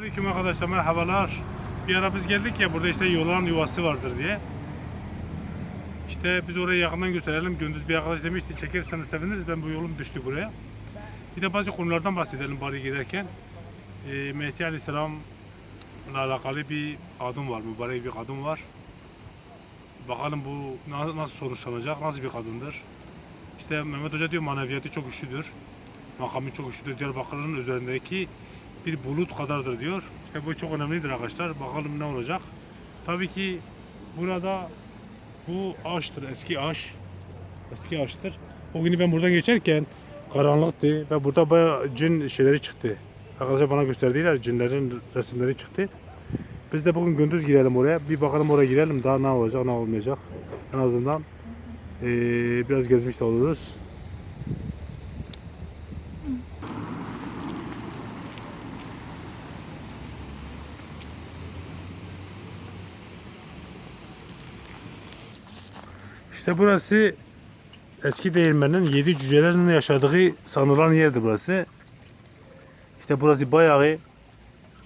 Aleyküm arkadaşlar merhabalar. Bir ara biz geldik ya burada işte yılan yuvası vardır diye. İşte biz orayı yakından gösterelim. Gündüz bir arkadaş demişti çekerseniz seviniriz. Ben bu yolum düştü buraya. Bir de bazı konulardan bahsedelim bari giderken. Ee, Mehdi Aleyhisselam'la alakalı bir kadın var. Mübarek bir kadın var. Bakalım bu na- nasıl sonuçlanacak, nasıl bir kadındır. İşte Mehmet Hoca diyor maneviyatı çok güçlüdür. Makamı çok güçlüdür. Diyarbakır'ın üzerindeki bir bulut kadardır diyor. İşte bu çok önemlidir arkadaşlar. Bakalım ne olacak. Tabii ki burada bu ağaçtır. Eski ağaç. Eski ağaçtır. O günü ben buradan geçerken karanlıktı ve burada bayağı cin şeyleri çıktı. Arkadaşlar bana gösterdiler cinlerin resimleri çıktı. Biz de bugün gündüz girelim oraya. Bir bakalım oraya girelim daha ne olacak ne olmayacak. En azından eee, biraz gezmiş de oluruz. İşte burası eski değirmenin yedi cücelerin yaşadığı sanılan yerdi burası. İşte burası bayağı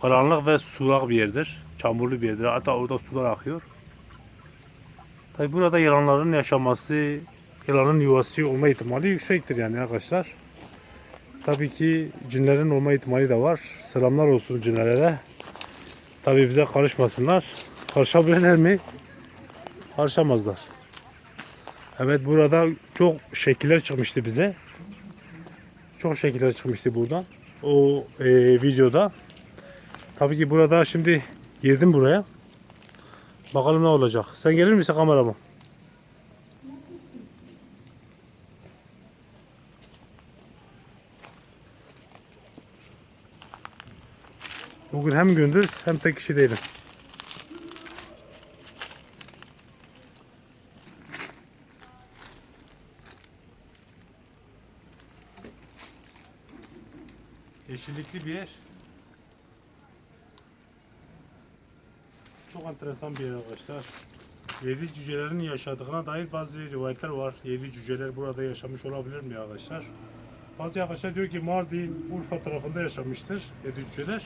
karanlık ve sulak bir yerdir. Çamurlu bir yerdir. Hatta orada sular akıyor. Tabi burada yılanların yaşaması, yılanın yuvası olma ihtimali yüksektir yani arkadaşlar. Tabii ki cinlerin olma ihtimali de var. Selamlar olsun cinlere. Tabii bize karışmasınlar. Karışabilirler mi? Karışamazlar. Evet burada çok şekiller çıkmıştı bize. Çok şekiller çıkmıştı buradan. O e, videoda. Tabii ki burada şimdi girdim buraya. Bakalım ne olacak. Sen gelir misin kamerama? Bugün hem gündüz hem tek kişi değilim. Yeşillikli bir yer. Çok enteresan bir yer arkadaşlar. Yedi cücelerin yaşadığına dair bazı rivayetler var. Yedi cüceler burada yaşamış olabilir mi arkadaşlar? Bazı arkadaşlar diyor ki Mardin, Urfa tarafında yaşamıştır yedi cüceler.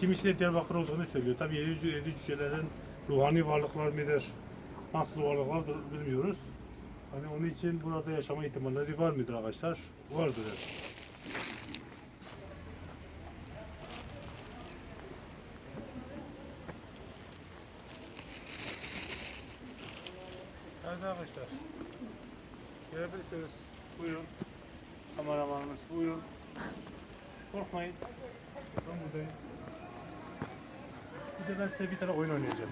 Kimisi de Diyarbakır olduğunu söylüyor. Tabii yedi, yedi cücelerin ruhani varlıklar mıdır? Nasıl varlıklardır bilmiyoruz. Hani onun için burada yaşama ihtimalleri var mıdır arkadaşlar? Vardır. evet. Evet arkadaşlar. Gelebilirsiniz. Buyurun. Kameramanımız buyurun. Korkmayın. Ben buradayım. Bir de ben size bir tane oyun oynayacağım.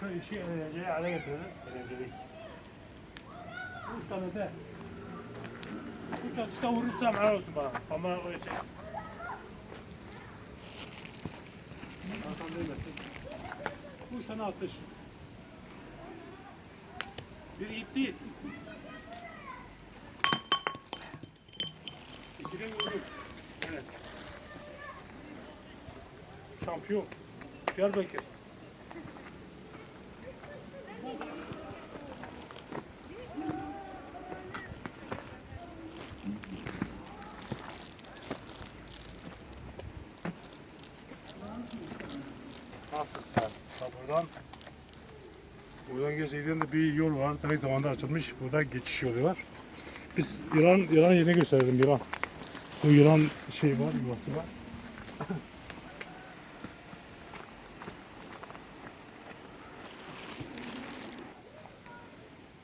Şu işi eğlenceli hale getirelim. Eğlenceli. Üç tane de. Üç atışta vurursam helal olsun bana. Kamera oraya çek. Arkan değmesin. Üç tane atış. Bir gitti. İkiden vurduk. Evet. Şampiyon. Diyarbakır. Nasılsın? Ha buradan Buradan gerçekten de bir yol var. Demek zamanda açılmış. Burada geçiş yolu var. Biz yılan, yılan yerini gösterelim yılan. Bu yılan şey var, yuvası var.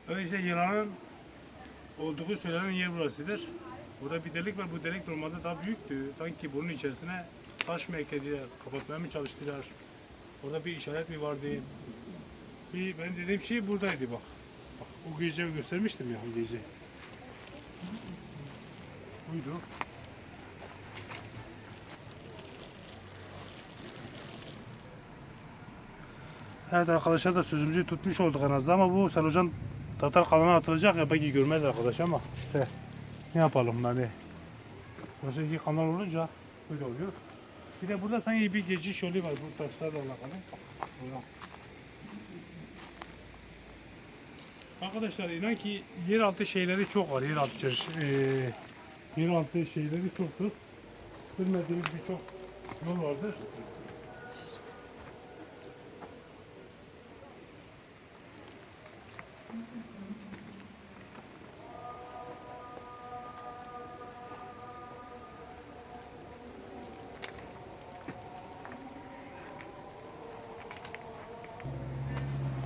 Öyle işte yılanın olduğu söylenen yer burasıdır. Burada bir delik var. Bu delik normalde daha büyüktü. Sanki bunun içerisine taş mı eklediler, kapatmaya mı çalıştılar? Orada bir işaret mi vardı? Bir, ben dediğim şey buradaydı bak. Bak o gece göstermiştim ya gece. Buydu. Evet arkadaşlar da sözümüzü tutmuş olduk en azından ama bu Selocan Tatar kanalına atılacak ya belki görmez arkadaş ama işte ne yapalım hani. Başka iki kanal olunca böyle oluyor. Bir de burada sanki bir geçiş yolu var bu taşlarla alakalı. Buradan. Arkadaşlar inan ki yeraltı şeyleri çok var. Yeraltı çeş- eee yeraltı şeyleri çoktur. Bilmediğimiz birçok Yol vardır.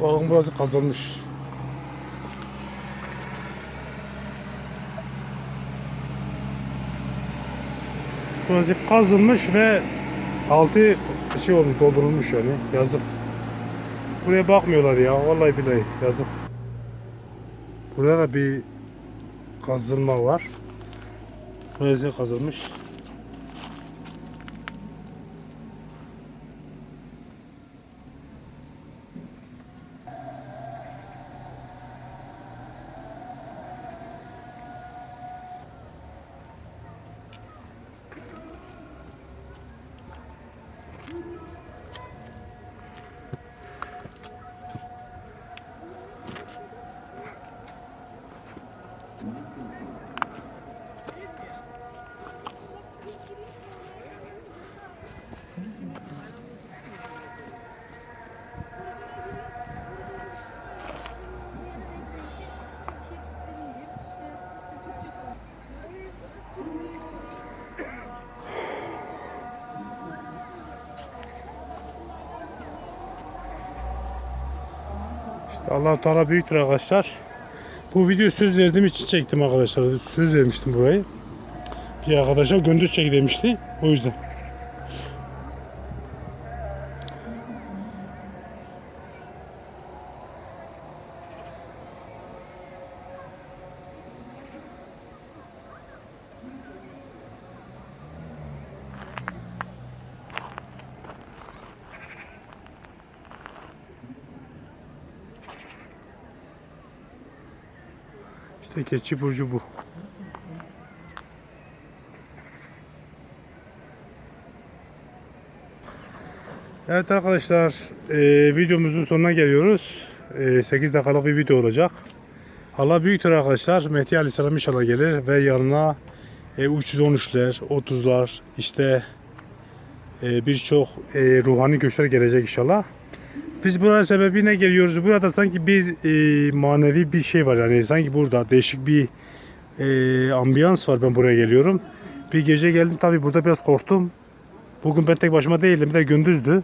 Bakın burası kazılmış. Burası kazılmış ve altı şey olmuş doldurulmuş yani yazık. Buraya bakmıyorlar ya vallahi billahi yazık. Burada da bir kazılma var. Burası kazılmış. İşte Allah Teala büyüktür arkadaşlar. Bu video söz verdiğim için çektim arkadaşlar. Söz vermiştim burayı. Bir arkadaşa gündüz çek demişti. O yüzden. İşte keçi burcu bu. Evet arkadaşlar e, videomuzun sonuna geliyoruz. E, 8 dakikalık bir video olacak. Allah büyüktür arkadaşlar. Mehdi Aleyhisselam inşallah gelir ve yanına e, 313'ler, 30'lar işte e, birçok e, ruhani güçler gelecek inşallah. Biz buraya sebebi ne geliyoruz? Burada sanki bir e, manevi bir şey var yani sanki burada değişik bir e, ambiyans var ben buraya geliyorum. Bir gece geldim tabi burada biraz korktum. Bugün ben tek başıma değildim bir de gündüzdü.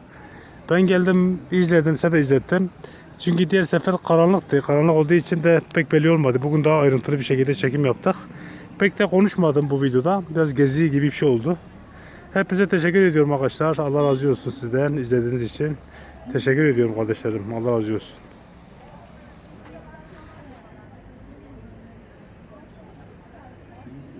Ben geldim izledim size de izlettim. Çünkü diğer sefer karanlıktı. Karanlık olduğu için de pek belli olmadı. Bugün daha ayrıntılı bir şekilde çekim yaptık. Pek de konuşmadım bu videoda. Biraz gezi gibi bir şey oldu. Hepinize teşekkür ediyorum arkadaşlar. Allah razı olsun sizden izlediğiniz için. Teşekkür ediyorum kardeşlerim. Allah razı olsun.